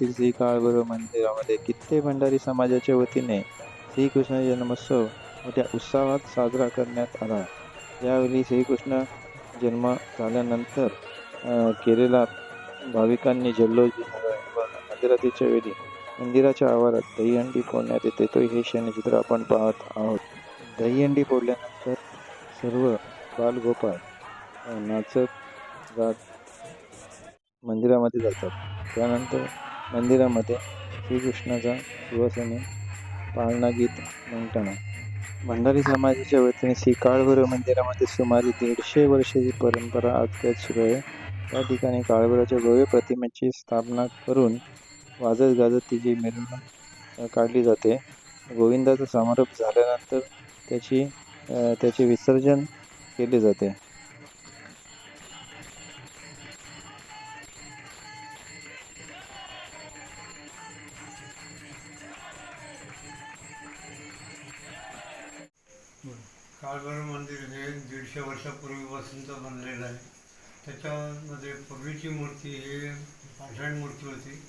मुरुड श्री काळभैरव मंदिरामध्ये कित्ते भंडारी समाजाच्या वतीने श्रीकृष्ण जन्मोत्सव मोठ्या उत्साहात साजरा करण्यात आला. यावेळी श्रीकृष्ण जन्म झाल्यानंतर अ, केलेला भाविकांनी जल्लोष मंदिरातीच्या वेळी मंदिराच्या आवारात दहीहंडी फोडण्यात येते. तो हे क्षणचित्र आपण पाहत आहोत. दहीहंडी फोडल्यानंतर सर्व बालगोपाळ नाचत जात मंदिरामध्ये जातात. त्यानंतर मंदिरामध्ये श्रीकृष्णाचा सुवासने पाळणा गीत म्हणताना भंडारी समाजाच्या वतीने श्री काळभैरव मंदिरामध्ये सुमारे दीडशे वर्षाची परंपरा आजकाल सुरू आहे. त्या ठिकाणी काळभैरवाच्या भव्य प्रतिमेची स्थापना करून वाजत गाजत तिची मिरवणूक काढली जाते गोविंदाचा समारोप झाल्यानंतर त्याची त्याचे विसर्जन केले जाते. काळभैरव मंदिर हे दीडशे वर्षापूर्वीपासूनचं बनलेलं आहे. त्याच्यामध्ये पूर्वीची मूर्ती हे पाषाण मूर्ती होती.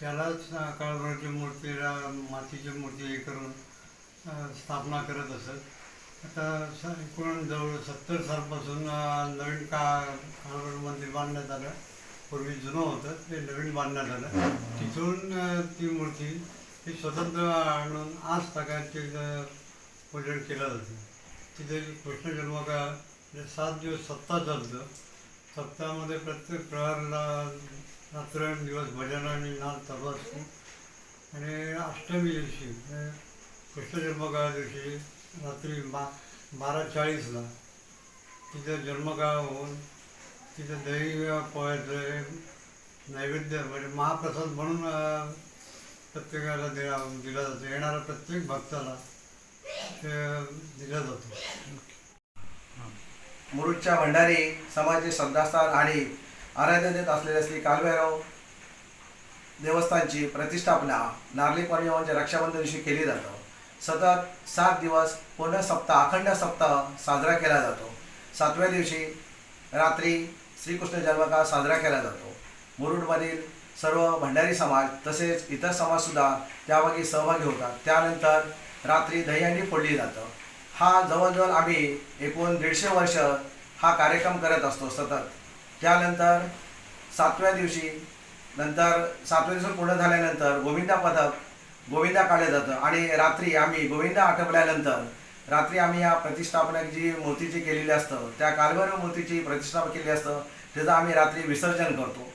त्यालाच अं, मूर्तीला मातीची मूर्ती हे करून स्थापना करत असत. आता स एकूण जवळ सत्तर सालपासून नवीन का काळभैरव मंदिर बांधण्यात आलं. पूर्वी जुनं होतं ते नवीन बांधण्यात आलं. तिथून ती मूर्ती ही स्वतंत्र आणून आज प्रकारचे पूजन केलं जातं. तिथे कृष्ण जन्म का म्हणजे सात दिवस सप्ताह चालतं सप्ताहामध्ये प्रत्येक प्रहारला रात्रंदिवस भजन आणि नाद चालू असतो आणि अष्टमी दिवशी म्हणजे कृष्ण जन्मकाळा दिवशी रात्री बा बारा चाळीसला तिथं जन्मकाळ होऊन तिथं दही पोहायचं नैवेद्य म्हणजे महाप्रसाद म्हणून प्रत्येकाला दिला दिला जातो. येणाऱ्या प्रत्येक भक्ताला दिला जातो. मुरुडच्या भंडारी समाजाचे श्रद्धास्थान आणि आराध्य देत असलेल्या श्री कालभैरव देवस्थानची प्रतिष्ठापना नारळी पौर्णिमाच्या रक्षाबंधन दिवशी केली जातं. सतत सात दिवस पूर्ण सप्ताह अखंड सप्ताह साजरा केला जातो. सातव्या दिवशी रात्री श्रीकृष्ण जन्मकाळ साजरा केला जातो. मुरुडमधील सर्व भंडारी समाज तसेच इतर समाजसुद्धा त्यामागे सहभागी होतात. त्यानंतर रात्री दह्याने फोडली जातं. हा जवळजवळ आम्ही एकूण दीडशे वर्ष हा कार्यक्रम करत असतो सतत. त्यानंतर सातव्या दिवशी नंतर सातव्या दिवस पूर्ण झाल्यानंतर गोविंदा पथक गोविंदा काढलं जातं. आणि रात्री आम्ही गोविंदा आटपल्यानंतर रात्री आम्ही या प्रतिष्ठापना जी मूर्तीची केलेली असतं त्या कालभैरव मूर्तीची प्रतिष्ठापना केली असतं त्याचं आम्ही रात्री विसर्जन करतो.